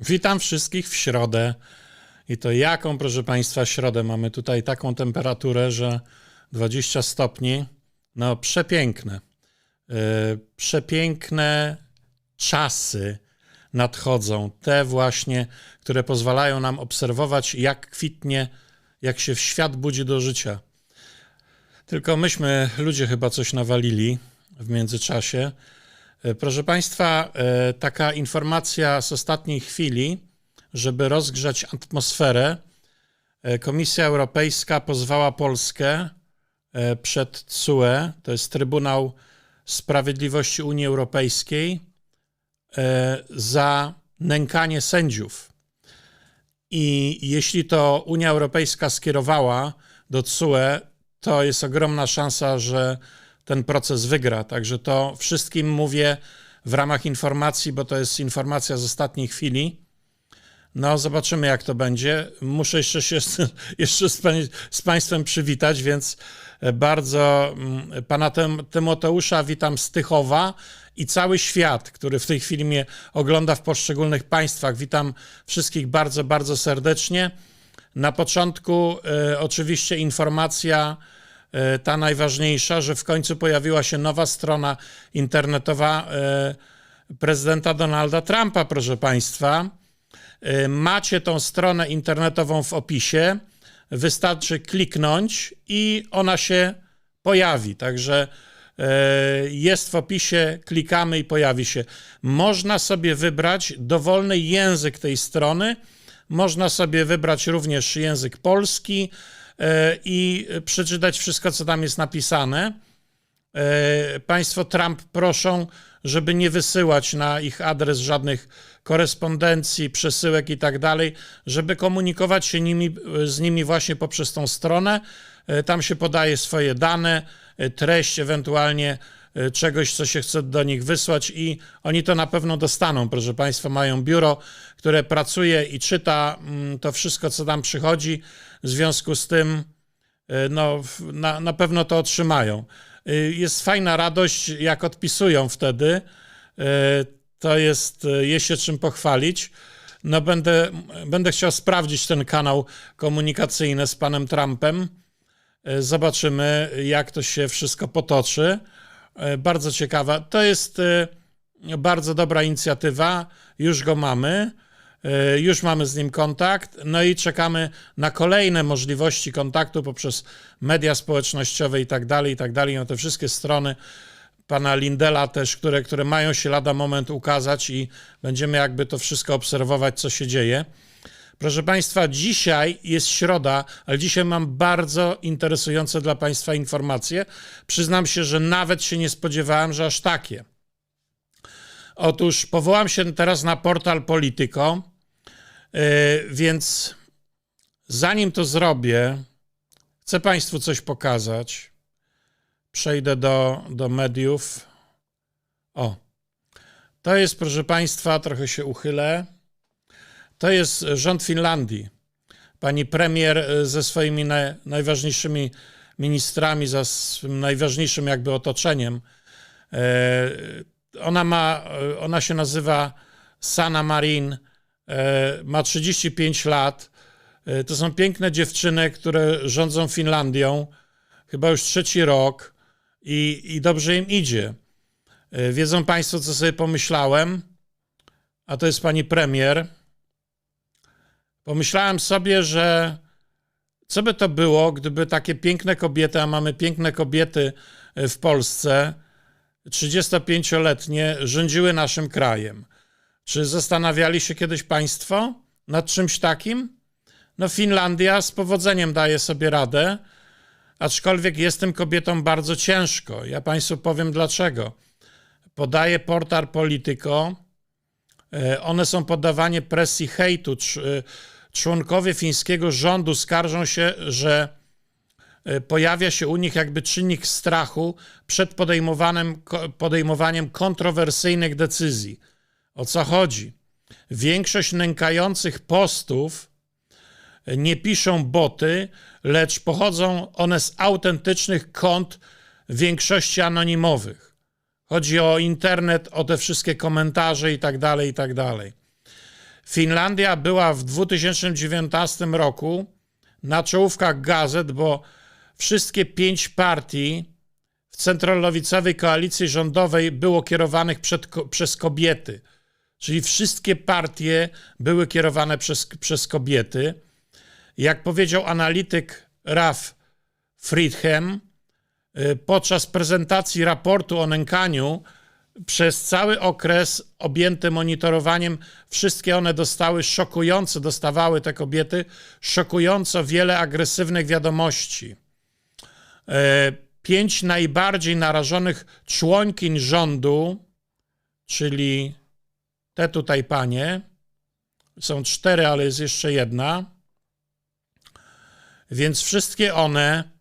Witam wszystkich w środę. I to jaką, proszę Państwa, środę? Mamy tutaj taką temperaturę, że 20 stopni. No, przepiękne. Yy, przepiękne czasy nadchodzą. Te właśnie, które pozwalają nam obserwować, jak kwitnie, jak się świat budzi do życia. Tylko myśmy, ludzie, chyba coś nawalili w międzyczasie. E, Proszę Państwa, e, taka informacja z ostatniej chwili, żeby rozgrzać atmosferę. e, Komisja Europejska pozwała Polskę przed CUE, to jest Trybunał Sprawiedliwości Unii Europejskiej, za nękanie sędziów. I jeśli to Unia Europejska skierowała do CUE, to jest ogromna szansa, że ten proces wygra. Także to wszystkim mówię w ramach informacji, bo to jest informacja z ostatniej chwili. No, zobaczymy, jak to będzie. Muszę jeszcze się jeszcze z, z Państwem przywitać, więc bardzo mm, pana Tym- Tymoteusza witam z Tychowa i cały świat, który w tej chwili mnie ogląda w poszczególnych państwach. Witam wszystkich bardzo, bardzo serdecznie. Na początku e, oczywiście informacja e, ta najważniejsza, że w końcu pojawiła się nowa strona internetowa e, prezydenta Donalda Trumpa, proszę Państwa. E, Macie tą stronę internetową w opisie. Wystarczy kliknąć i ona się pojawi. Także e, jest w opisie, klikamy i pojawi się. Można sobie wybrać dowolny język tej strony. Można sobie wybrać również język polski e, i przeczytać wszystko, co tam jest napisane. E, Państwo Trump proszą, żeby nie wysyłać na ich adres żadnych korespondencji, przesyłek i tak dalej, żeby komunikować się nimi, z nimi właśnie poprzez tą stronę. E, Tam się podaje swoje dane, e, treść ewentualnie e, czegoś, co się chce do nich wysłać i oni to na pewno dostaną. Proszę Państwa, mają biuro, które pracuje i czyta mm, to wszystko, co tam przychodzi. W związku z tym E, no, na, na pewno to otrzymają. E, Jest fajna radość, jak odpisują wtedy. E, To jest, e, jest się czym pochwalić. No, będę, będę chciał sprawdzić ten kanał komunikacyjny z panem Trumpem. E, Zobaczymy, jak to się wszystko potoczy. E, Bardzo ciekawa. To jest e, bardzo dobra inicjatywa. Już go mamy. E, Już mamy z nim kontakt, no i czekamy na kolejne możliwości kontaktu poprzez media społecznościowe i tak dalej, i tak dalej. No te wszystkie strony pana Lindela też, które, które mają się lada moment ukazać i będziemy jakby to wszystko obserwować, co się dzieje. Proszę Państwa, dzisiaj jest środa, ale dzisiaj mam bardzo interesujące dla Państwa informacje. Przyznam się, że nawet się nie spodziewałem, że aż takie. Otóż powołam się teraz na portal Polityko, yy, więc zanim to zrobię, chcę Państwu coś pokazać. Przejdę do, do mediów. O, to jest, proszę Państwa, trochę się uchylę. To jest rząd Finlandii. Pani premier y, ze swoimi naj, najważniejszymi ministrami, za swym najważniejszym jakby otoczeniem. E, Ona ma, e, ona się nazywa Sana Marin, e, ma 35 lat. E, To są piękne dziewczyny, które rządzą Finlandią, chyba już trzeci rok i, i dobrze im idzie. E, Wiedzą Państwo, co sobie pomyślałem? A to jest pani premier. Pomyślałem sobie, że co by to było, gdyby takie piękne kobiety, a mamy piękne kobiety e, w Polsce, 35-letnie, rządziły naszym krajem. Czy zastanawiali się kiedyś Państwo nad czymś takim? No, Finlandia z powodzeniem daje sobie radę, aczkolwiek jest tym kobietom bardzo ciężko. Ja Państwu powiem dlaczego. Podaje portal Polityko, E, One są poddawane presji hejtu. Cz- e, Członkowie fińskiego rządu skarżą się, że e, pojawia się u nich jakby czynnik strachu przed podejmowanym, ko- podejmowaniem kontrowersyjnych decyzji. O co chodzi? Większość nękających postów e, nie piszą boty, lecz pochodzą one z autentycznych kont większości anonimowych. Chodzi o internet, o te wszystkie komentarze i tak dalej, i tak dalej. Finlandia była w 2019 roku na czołówkach gazet, bo wszystkie pięć partii w centrolewicowej koalicji rządowej było kierowanych przed, przez kobiety. Czyli wszystkie partie były kierowane przez, przez kobiety. Jak powiedział analityk Raf Friedhem, y, podczas prezentacji raportu o nękaniu przez cały okres objęty monitorowaniem, wszystkie one dostały szokujące, dostawały te kobiety szokująco wiele agresywnych wiadomości. E, pięć najbardziej narażonych członkiń rządu, czyli te tutaj panie, są cztery, ale jest jeszcze jedna, więc wszystkie one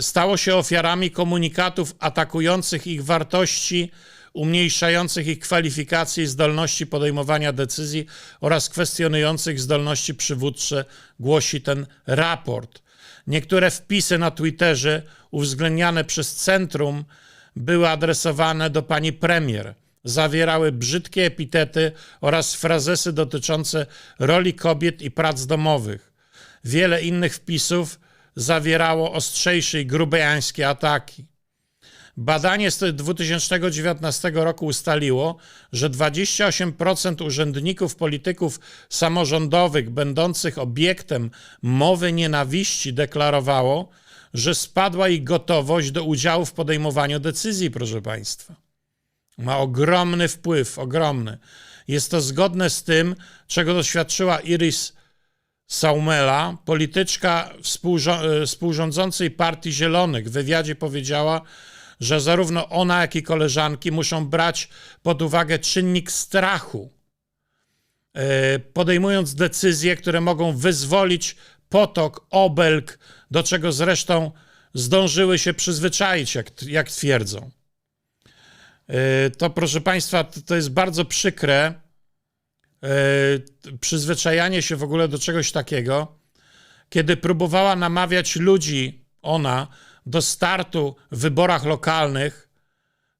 stało się ofiarami komunikatów atakujących ich wartości, umniejszających ich kwalifikacje i zdolności podejmowania decyzji oraz kwestionujących zdolności przywódcze, głosi ten raport. Niektóre wpisy na Twitterze uwzględniane przez centrum były adresowane do pani premier. Zawierały brzydkie epitety oraz frazesy dotyczące roli kobiet i prac domowych. Wiele innych wpisów zawierało ostrzejsze i grubiańskie ataki. Badanie z 2019 roku ustaliło, że 28% urzędników, polityków samorządowych będących obiektem mowy nienawiści deklarowało, że spadła ich gotowość do udziału w podejmowaniu decyzji, proszę Państwa. Ma ogromny wpływ, ogromny. Jest to zgodne z tym, czego doświadczyła Iris Saumela, polityczka współrządzącej Partii Zielonych. W wywiadzie powiedziała, że zarówno ona, jak i koleżanki muszą brać pod uwagę czynnik strachu, e, podejmując decyzje, które mogą wyzwolić potok, obelg, do czego zresztą zdążyły się przyzwyczaić, jak, jak twierdzą. E, to, proszę Państwa, to jest bardzo przykre e, przyzwyczajanie się w ogóle do czegoś takiego, kiedy próbowała namawiać ludzi, ona, do startu w wyborach lokalnych,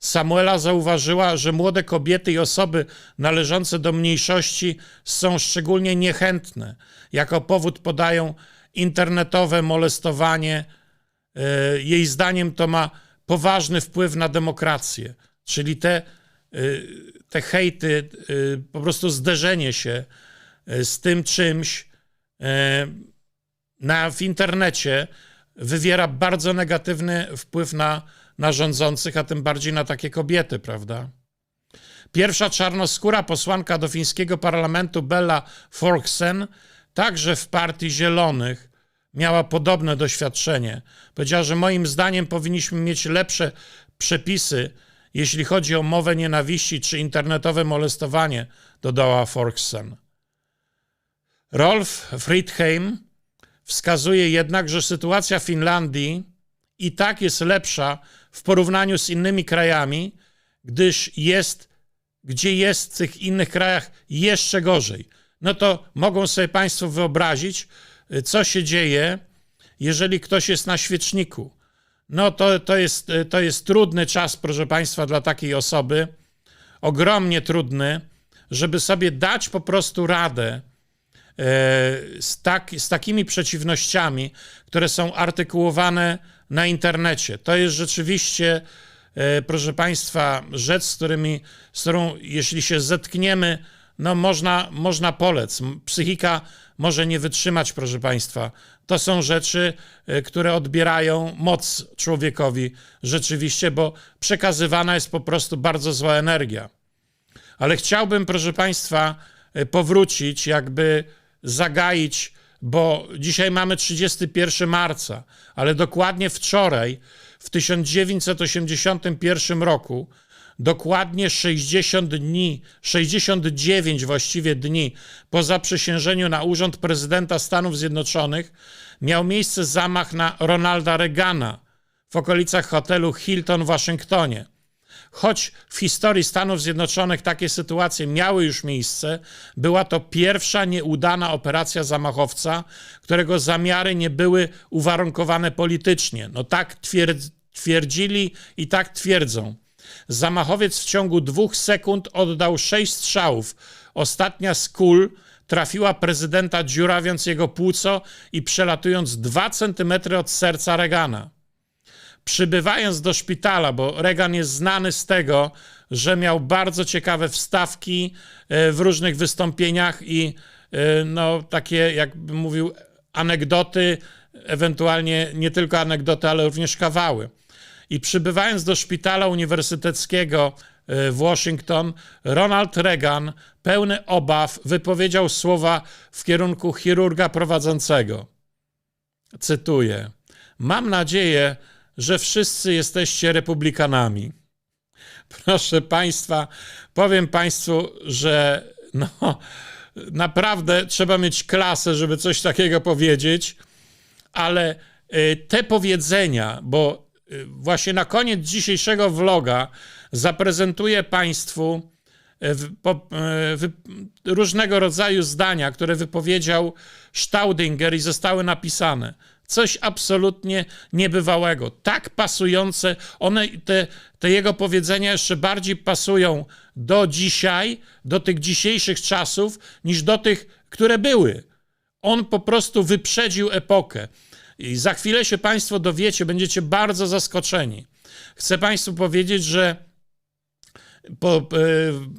Samuela zauważyła, że młode kobiety i osoby należące do mniejszości są szczególnie niechętne. Jako powód podają internetowe molestowanie. E, jej zdaniem to ma poważny wpływ na demokrację, czyli te, e, te hejty, e, po prostu zderzenie się z tym czymś na, w internecie wywiera bardzo negatywny wpływ na, na rządzących, a tym bardziej na takie kobiety, prawda? Pierwsza czarnoskóra posłanka do fińskiego parlamentu, Bella Forksen, także w Partii Zielonych, miała podobne doświadczenie. Powiedziała, że moim zdaniem powinniśmy mieć lepsze przepisy, jeśli chodzi o mowę nienawiści czy internetowe molestowanie, dodała Forksen. Rolf Friedheim, Wskazuje jednak, że sytuacja Finlandii i tak jest lepsza w porównaniu z innymi krajami, gdyż jest, gdzie jest w tych innych krajach jeszcze gorzej. No to mogą sobie Państwo wyobrazić, co się dzieje, jeżeli ktoś jest na świeczniku. No to, to, jest, to jest trudny czas, proszę Państwa, dla takiej osoby, ogromnie trudny, żeby sobie dać po prostu radę E, z, tak, z takimi przeciwnościami, które są artykułowane na internecie. To jest rzeczywiście, e, proszę Państwa, rzecz, z, którymi, z którą jeśli się zetkniemy, no można, można polec. Psychika może nie wytrzymać, proszę Państwa. To są rzeczy, e, które odbierają moc człowiekowi rzeczywiście, bo przekazywana jest po prostu bardzo zła energia. Ale chciałbym, proszę Państwa, powrócić jakby zagaić, bo dzisiaj mamy 31 marca, ale dokładnie wczoraj, w 1981 roku, dokładnie 60 dni, 69 właściwie dni po zaprzysiężeniu na urząd prezydenta Stanów Zjednoczonych, miał miejsce zamach na Ronalda Reagana w okolicach hotelu Hilton w Waszyngtonie. Choć w historii Stanów Zjednoczonych takie sytuacje miały już miejsce, była to pierwsza nieudana operacja zamachowca, którego zamiary nie były uwarunkowane politycznie. No tak twierdzili i tak twierdzą. Zamachowiec w ciągu dwóch sekund oddał sześć strzałów, ostatnia z kul trafiła prezydenta dziurawiąc jego płuco i przelatując 2 centymetry od serca Reagana. Przybywając do szpitala, bo Reagan jest znany z tego, że miał bardzo ciekawe wstawki e, w różnych wystąpieniach i e, no, takie, jakbym mówił, anegdoty, ewentualnie nie tylko anegdoty, ale również kawały. I przybywając do szpitala uniwersyteckiego e, w Washington, Ronald Reagan, pełny obaw, wypowiedział słowa w kierunku chirurga prowadzącego. Cytuję: Mam nadzieję, że wszyscy jesteście republikanami. Proszę Państwa, powiem Państwu, że no, naprawdę trzeba mieć klasę, żeby coś takiego powiedzieć, ale y, te powiedzenia, bo właśnie na koniec dzisiejszego vloga zaprezentuję Państwu po, w, różnego rodzaju zdania, które wypowiedział Staudinger i zostały napisane. Coś absolutnie niebywałego. Tak pasujące, one, te, te jego powiedzenia jeszcze bardziej pasują do dzisiaj, do tych dzisiejszych czasów, niż do tych, które były. On po prostu wyprzedził epokę. I za chwilę się Państwo dowiecie, będziecie bardzo zaskoczeni. Chcę Państwu powiedzieć, że po, e,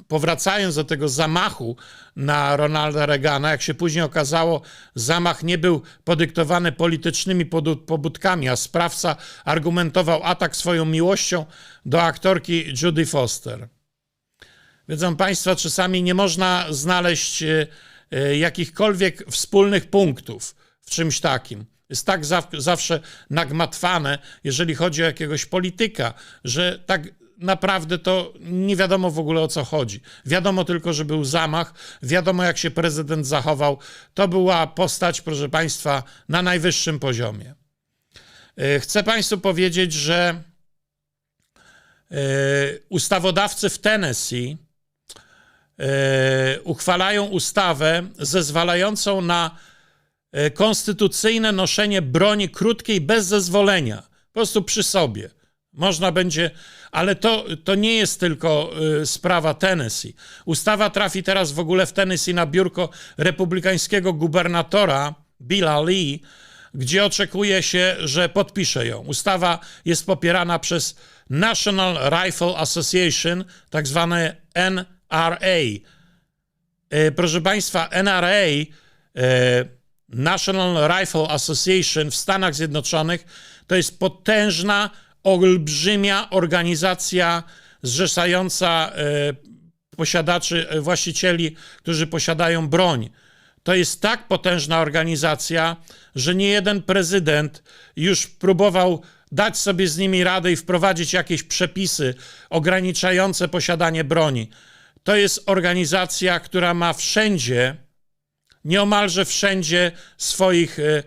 powracając do tego zamachu na Ronalda Reagana, jak się później okazało, zamach nie był podyktowany politycznymi pobudkami, a sprawca argumentował atak swoją miłością do aktorki Judy Foster. Wiedzą Państwo, czasami nie można znaleźć e, e, jakichkolwiek wspólnych punktów w czymś takim. Jest tak zawsze nagmatwane, jeżeli chodzi o jakiegoś polityka, że tak naprawdę to nie wiadomo w ogóle o co chodzi. Wiadomo tylko, że był zamach, wiadomo jak się prezydent zachował. To była postać, proszę Państwa, na najwyższym poziomie. E, chcę Państwu powiedzieć, że e, ustawodawcy w Tennessee e, uchwalają ustawę zezwalającą na konstytucyjne noszenie broni krótkiej bez zezwolenia, po prostu przy sobie. Można będzie, ale to, to nie jest tylko y, sprawa Tennessee. Ustawa trafi teraz w ogóle w Tennessee na biurko republikańskiego gubernatora Billa Lee, gdzie oczekuje się, że podpisze ją. Ustawa jest popierana przez National Rifle Association, tak zwane NRA. Y, proszę Państwa, NRA, National Rifle Association w Stanach Zjednoczonych, to jest potężna olbrzymia organizacja zrzeszająca e, posiadaczy, e, właścicieli, którzy posiadają broń. To jest tak potężna organizacja, że nie jeden prezydent już próbował dać sobie z nimi radę i wprowadzić jakieś przepisy ograniczające posiadanie broni. To jest organizacja, która ma wszędzie, nieomalże wszędzie swoich e,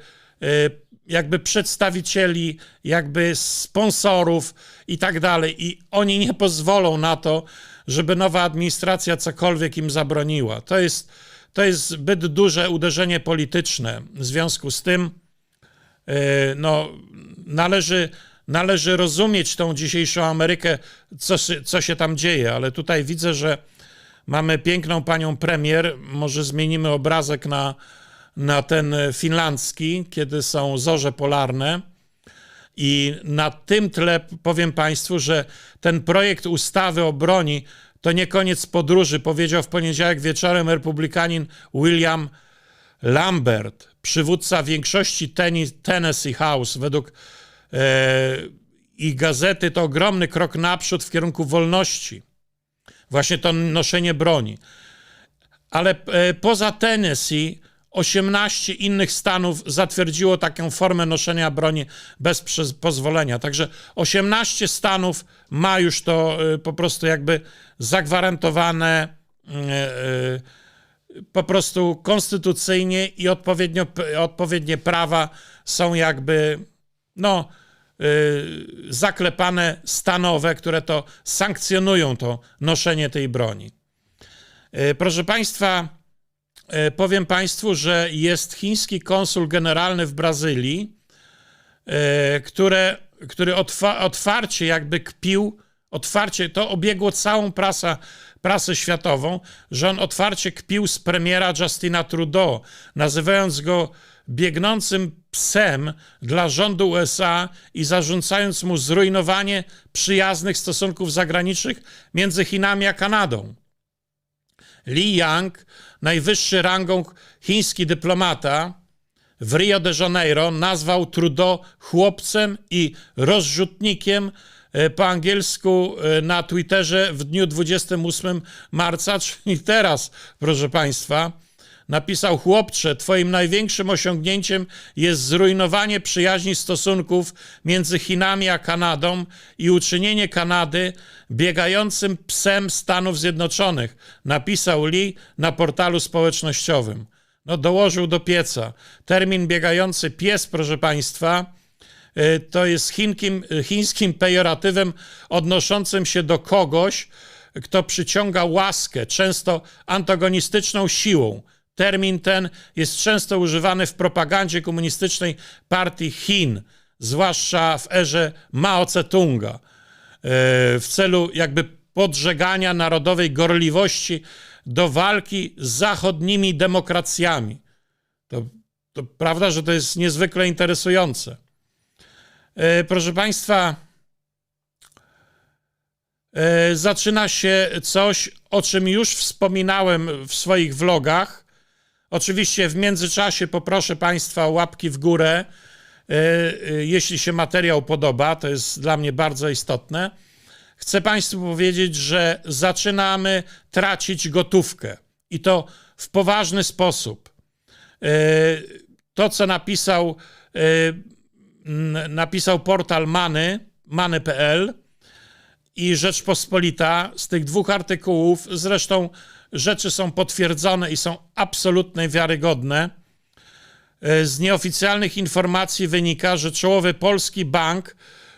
jakby przedstawicieli, jakby sponsorów i tak dalej. I oni nie pozwolą na to, żeby nowa administracja cokolwiek im zabroniła. To jest, to jest zbyt duże uderzenie polityczne. W związku z tym yy, no, należy, należy rozumieć tą dzisiejszą Amerykę, co, co się tam dzieje, ale tutaj widzę, że mamy piękną panią premier. Może zmienimy obrazek na na ten finlandzki, kiedy są zorze polarne. I na tym tle powiem Państwu, że ten projekt ustawy o broni to nie koniec podróży, powiedział w poniedziałek wieczorem republikanin William Lambert, przywódca większości Tennessee House. Według e, ich gazety to ogromny krok naprzód w kierunku wolności. Właśnie to noszenie broni. Ale e, poza Tennessee 18 innych stanów zatwierdziło taką formę noszenia broni bez pozwolenia. Także 18 stanów ma już to y, po prostu jakby zagwarantowane y, po prostu konstytucyjnie i odpowiednio, odpowiednie prawa są jakby no, zaklepane stanowe, które to sankcjonują to noszenie tej broni. Proszę Państwa, E, powiem Państwu, że jest chiński konsul generalny w Brazylii, który otwa, otwarcie jakby kpił, otwarcie, to obiegło całą prasa, prasę światową, że on otwarcie kpił z premiera Justina Trudeau, nazywając go biegnącym psem dla rządu USA i zarzucając mu zrujnowanie przyjaznych stosunków zagranicznych między Chinami a Kanadą. Li Yang, najwyższy rangą chiński dyplomata w Rio de Janeiro, nazwał Trudeau chłopcem i rozrzutnikiem e, po angielsku e, na Twitterze w dniu 28 marca, czyli teraz, proszę Państwa. Napisał chłopcze, twoim największym osiągnięciem jest zrujnowanie przyjaźni stosunków między Chinami a Kanadą i uczynienie Kanady biegającym psem Stanów Zjednoczonych, napisał Lee na portalu społecznościowym. No, dołożył do pieca. Termin biegający pies, proszę Państwa, y, to jest chinkim, chińskim pejoratywem odnoszącym się do kogoś, kto przyciąga łaskę, często antagonistyczną siłą. Termin ten jest często używany w propagandzie komunistycznej partii Chin, zwłaszcza w erze Mao Tse-tunga, e, w celu jakby podżegania narodowej gorliwości do walki z zachodnimi demokracjami. To, to prawda, że to jest niezwykle interesujące. E, proszę Państwa, e, zaczyna się coś, o czym już wspominałem w swoich vlogach. Oczywiście w międzyczasie poproszę Państwa o łapki w górę, e, jeśli się materiał podoba, to jest dla mnie bardzo istotne. Chcę Państwu powiedzieć, że zaczynamy tracić gotówkę i to w poważny sposób. E, to, co napisał, e, napisał portal Many, many.pl i Rzeczpospolita z tych dwóch artykułów, zresztą rzeczy są potwierdzone i są absolutnie wiarygodne. E, z nieoficjalnych informacji wynika, że czołowy polski bank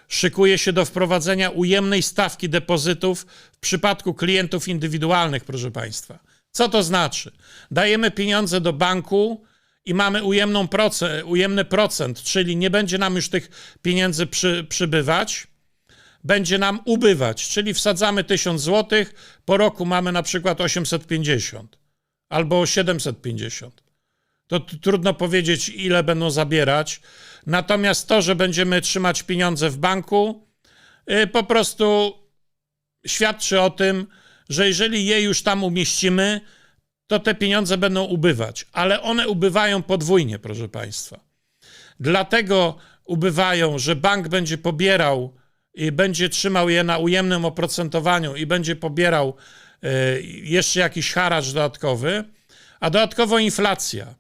szykuje się do wprowadzenia ujemnej stawki depozytów w przypadku klientów indywidualnych, proszę Państwa. Co to znaczy? Dajemy pieniądze do banku i mamy ujemną procent, ujemny procent, czyli nie będzie nam już tych pieniędzy przy, przybywać, będzie nam ubywać, czyli wsadzamy 1000 zł, po roku mamy na przykład 850 albo 750. To trudno powiedzieć, ile będą zabierać. Natomiast to, że będziemy trzymać pieniądze w banku, y, po prostu świadczy o tym, że jeżeli je już tam umieścimy, to te pieniądze będą ubywać, ale one ubywają podwójnie, proszę Państwa. Dlatego ubywają, że bank będzie pobierał i będzie trzymał je na ujemnym oprocentowaniu i będzie pobierał y, jeszcze jakiś haracz dodatkowy, a dodatkowo inflacja.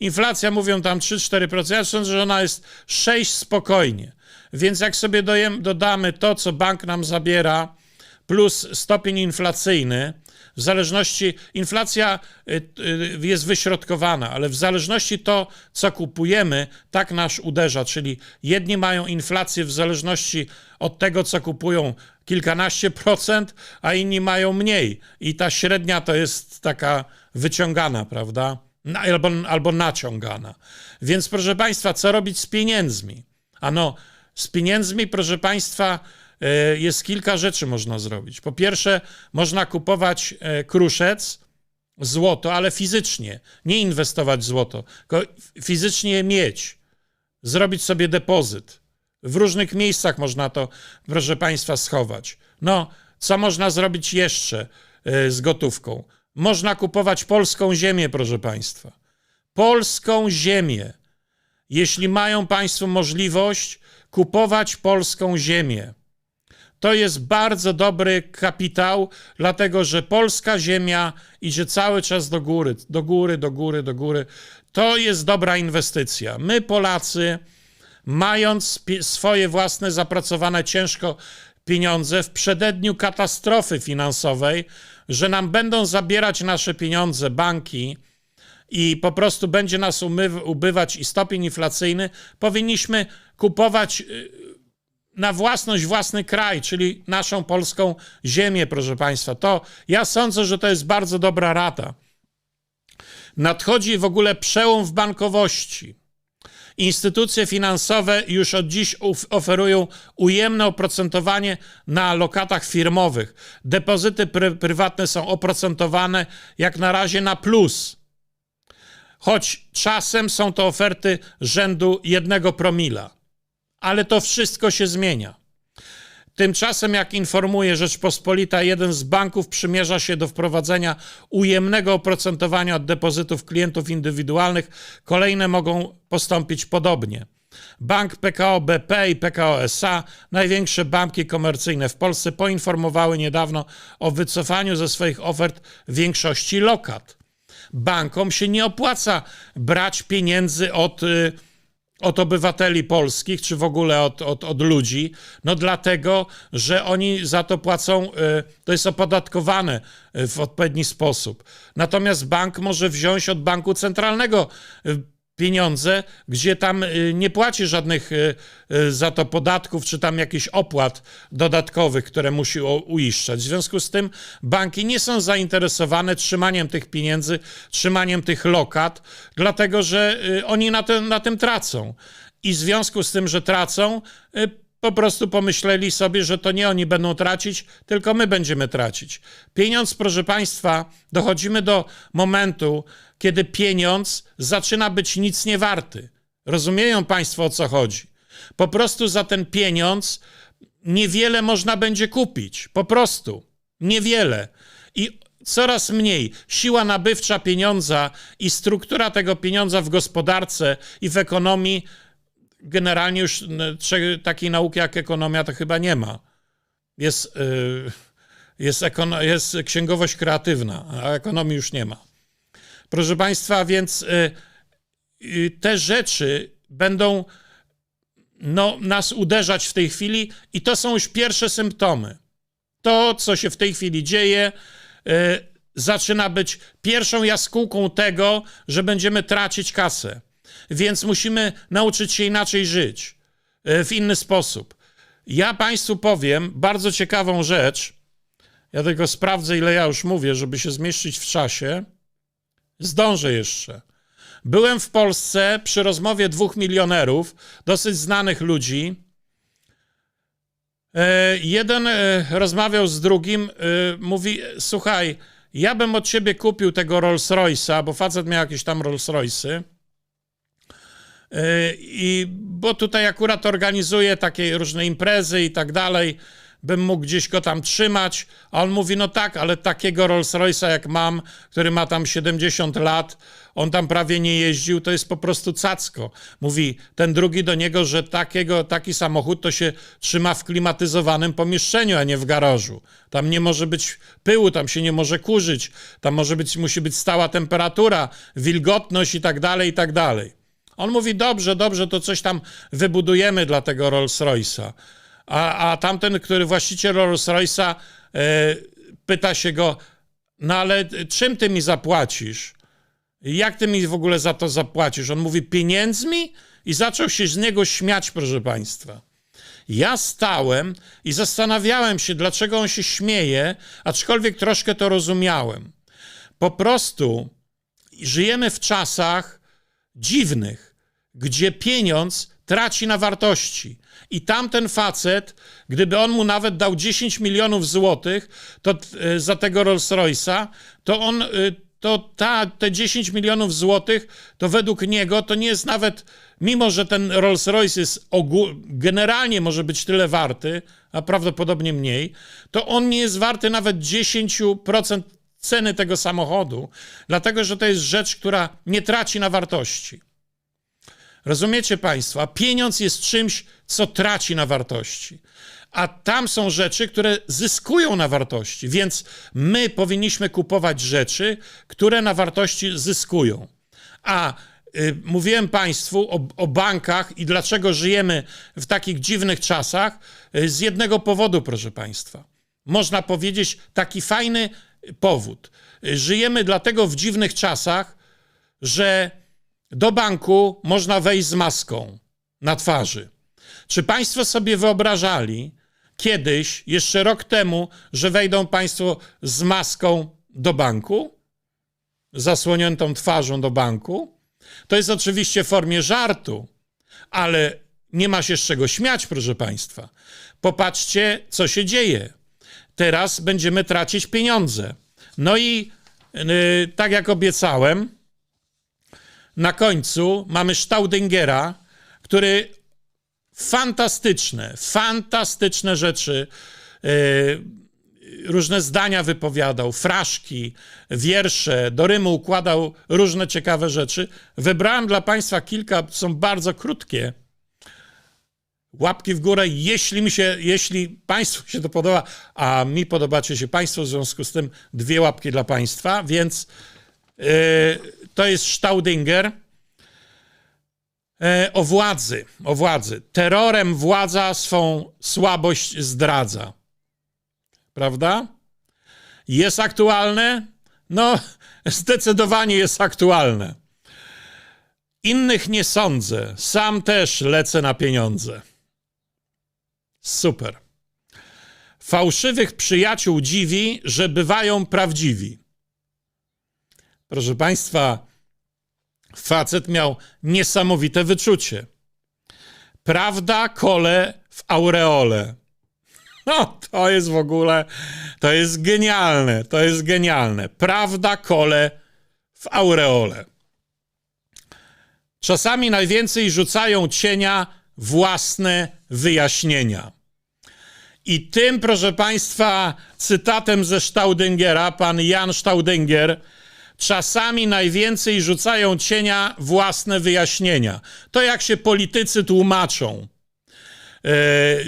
Inflacja mówią tam 3-4%, ja sądzę, że ona jest 6 spokojnie. Więc jak sobie dodamy to, co bank nam zabiera, plus stopień inflacyjny, w zależności, inflacja y, y, jest wyśrodkowana, ale w zależności to, co kupujemy, tak nas uderza. Czyli jedni mają inflację w zależności od tego, co kupują kilkanaście procent, a inni mają mniej. I ta średnia to jest taka wyciągana, prawda? albo, albo naciągana. Więc, proszę Państwa, co robić z pieniędzmi? Ano, z pieniędzmi, proszę Państwa, jest kilka rzeczy można zrobić. Po pierwsze, można kupować e, kruszec, złoto, ale fizycznie, nie inwestować w złoto, tylko fizycznie mieć, zrobić sobie depozyt. W różnych miejscach można to, proszę Państwa, schować. No, co można zrobić jeszcze e, z gotówką? można kupować polską ziemię, proszę Państwa. Polską ziemię. Jeśli mają Państwo możliwość kupować polską ziemię, to jest bardzo dobry kapitał, dlatego że polska ziemia idzie cały czas do góry, do góry, do góry, do góry. To jest dobra inwestycja. My, Polacy, mając swoje własne zapracowane ciężko pieniądze w przededniu katastrofy finansowej, że nam będą zabierać nasze pieniądze banki i po prostu będzie nas ubywać i stopień inflacyjny, powinniśmy kupować y, na własność własny kraj, czyli naszą polską ziemię, proszę Państwa. To ja sądzę, że to jest bardzo dobra rada. Nadchodzi w ogóle przełom w bankowości. Instytucje finansowe już od dziś oferują ujemne oprocentowanie na lokatach firmowych. Depozyty pry- prywatne są oprocentowane jak na razie na plus. Choć czasem są to oferty rzędu jednego promila. Ale to wszystko się zmienia. Tymczasem, jak informuje Rzeczpospolita, jeden z banków przymierza się do wprowadzenia ujemnego oprocentowania od depozytów klientów indywidualnych. Kolejne mogą postąpić podobnie. Bank PKO BP i PKO SA, największe banki komercyjne w Polsce, poinformowały niedawno o wycofaniu ze swoich ofert większości lokat. Bankom się nie opłaca brać pieniędzy od. y, od obywateli polskich, czy w ogóle od, od, od ludzi, no dlatego, że oni za to płacą, y, to jest opodatkowane y, w odpowiedni sposób. Natomiast bank może wziąć od banku centralnego y, pieniądze, gdzie tam y, nie płaci żadnych y, y, za to podatków, czy tam jakichś opłat dodatkowych, które musi uiszczać. W związku z tym banki nie są zainteresowane trzymaniem tych pieniędzy, trzymaniem tych lokat, dlatego że oni na, tym na tym tracą. I w związku z tym, że tracą, po prostu pomyśleli sobie, że to nie oni będą tracić, tylko my będziemy tracić. Pieniądz, proszę Państwa, dochodzimy do momentu, kiedy pieniądz zaczyna być nic nie warty. Rozumieją Państwo o co chodzi? Po prostu za ten pieniądz niewiele można będzie kupić. Po prostu. Niewiele. I coraz mniej siła nabywcza pieniądza i struktura tego pieniądza w gospodarce i w ekonomii generalnie już n- cze- takiej nauki jak ekonomia to chyba nie ma. Jest, y, jest, jest księgowość kreatywna, a ekonomii już nie ma. Proszę Państwa, więc y, y, te rzeczy będą no, nas uderzać w tej chwili i to są już pierwsze symptomy. To, co się w tej chwili dzieje, y, zaczyna być pierwszą jaskółką tego, że będziemy tracić kasę. Więc musimy nauczyć się inaczej żyć, w inny sposób. Ja Państwu powiem bardzo ciekawą rzecz. Ja tylko sprawdzę, ile ja już mówię, żeby się zmieścić w czasie. Zdążę jeszcze. Byłem w Polsce przy rozmowie dwóch milionerów, dosyć znanych ludzi. E, Jeden e, rozmawiał z drugim, e, mówi: Słuchaj, ja bym od ciebie kupił tego Rolls Royce'a, bo facet miał jakieś tam Rolls Royce'y. I bo tutaj akurat organizuje takie różne imprezy i tak dalej, bym mógł gdzieś go tam trzymać. A on mówi: No tak, ale takiego Rolls Royce'a jak mam, który ma tam 70 lat, on tam prawie nie jeździł, to jest po prostu cacko. Mówi ten drugi do niego, że takiego, taki samochód to się trzyma w klimatyzowanym pomieszczeniu, a nie w garażu. Tam nie może być pyłu, tam się nie może kurzyć, tam może być, musi być stała temperatura, wilgotność i tak dalej, i tak dalej. On mówi, dobrze, dobrze, to coś tam wybudujemy dla tego Rolls Royce'a. A, a tamten, który właściciel Rolls Royce'a e, pyta się go, no ale czym ty mi zapłacisz? Jak ty mi w ogóle za to zapłacisz? On mówi, pieniędzmi? I zaczął się z niego śmiać, proszę państwa. Ja stałem i zastanawiałem się, dlaczego on się śmieje, aczkolwiek troszkę to rozumiałem. Po prostu żyjemy w czasach dziwnych, gdzie pieniądz traci na wartości. I tamten facet, gdyby on mu nawet dał 10 milionów złotych to, e, za tego Rolls Royce'a, to on, e, to ta, te 10 milionów złotych, to według niego to nie jest nawet, mimo że ten Rolls Royce jest ogół, generalnie może być tyle warty, a prawdopodobnie mniej, to on nie jest warty nawet 10% ceny tego samochodu, dlatego że to jest rzecz, która nie traci na wartości. Rozumiecie Państwo? A pieniądz jest czymś, co traci na wartości. A tam są rzeczy, które zyskują na wartości, więc my powinniśmy kupować rzeczy, które na wartości zyskują. A y, mówiłem Państwu o, o bankach i dlaczego żyjemy w takich dziwnych czasach y, z jednego powodu, proszę Państwa. Można powiedzieć taki fajny powód. Y, Żyjemy dlatego w dziwnych czasach, że do banku można wejść z maską na twarzy. Czy Państwo sobie wyobrażali kiedyś, jeszcze rok temu, że wejdą Państwo z maską do banku? Zasłoniętą twarzą do banku? To jest oczywiście w formie żartu, Ale nie ma się z czego śmiać, proszę Państwa. Popatrzcie, co się dzieje. Teraz będziemy tracić pieniądze. No i yy, tak jak obiecałem, na końcu mamy Staudingera, który fantastyczne, fantastyczne rzeczy, yy, różne zdania wypowiadał, fraszki, wiersze, do rymu układał różne ciekawe rzeczy. Wybrałem dla Państwa kilka, są bardzo krótkie. Łapki w górę, jeśli mi się, jeśli Państwu się to podoba, a mi podobacie się Państwo, w związku z tym dwie łapki dla Państwa, więc to jest Staudinger. E, o władzy, o władzy. Terrorem władza swą słabość zdradza. Prawda? Jest aktualne? No, zdecydowanie jest aktualne. Innych nie sądzę. Sam też lecę na pieniądze. Super. Fałszywych przyjaciół dziwi, że bywają prawdziwi. Proszę Państwa, facet miał niesamowite wyczucie. Prawda kole w aureole. No, to jest w ogóle, to jest genialne, to jest genialne. Prawda kole w aureole. Czasami najwięcej rzucają cienia własne wyjaśnienia. I tym, proszę Państwa, cytatem ze Staudingera, pan Jan Staudinger, czasami najwięcej rzucają cienia własne wyjaśnienia. To jak się politycy tłumaczą e,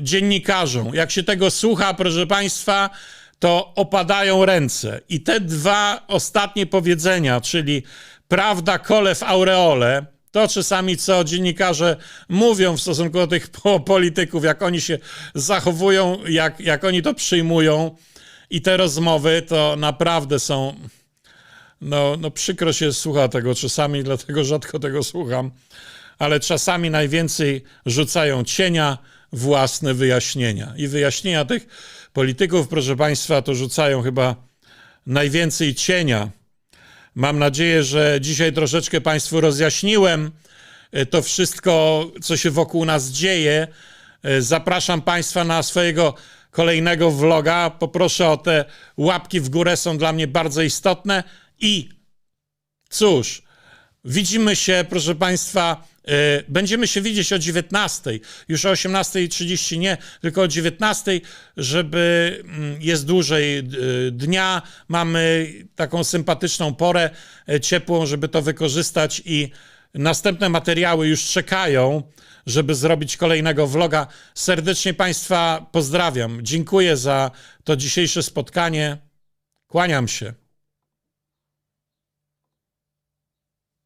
dziennikarzom. Jak się tego słucha, proszę Państwa, to opadają ręce. I te dwa ostatnie powiedzenia, czyli prawda kole w aureole, to czasami co dziennikarze mówią w stosunku do tych po- polityków, jak oni się zachowują, jak, jak oni to przyjmują i te rozmowy, to naprawdę są no, no przykro się słucha tego czasami, dlatego rzadko tego słucham, ale czasami najwięcej rzucają cienia własne wyjaśnienia. I wyjaśnienia tych polityków, proszę Państwa, to rzucają chyba najwięcej cienia. Mam nadzieję, że dzisiaj troszeczkę Państwu rozjaśniłem e, to wszystko, co się wokół nas dzieje. E, Zapraszam Państwa na swojego kolejnego vloga. Poproszę o te łapki w górę, są dla mnie bardzo istotne. I cóż, widzimy się, proszę Państwa, e, będziemy się widzieć o 19. Już o 18.30 nie, tylko o 19, żeby mm, jest dłużej e, dnia. Mamy taką sympatyczną porę e, ciepłą, żeby to wykorzystać i następne materiały już czekają, żeby zrobić kolejnego vloga. Serdecznie Państwa pozdrawiam. Dziękuję za to dzisiejsze spotkanie. Kłaniam się.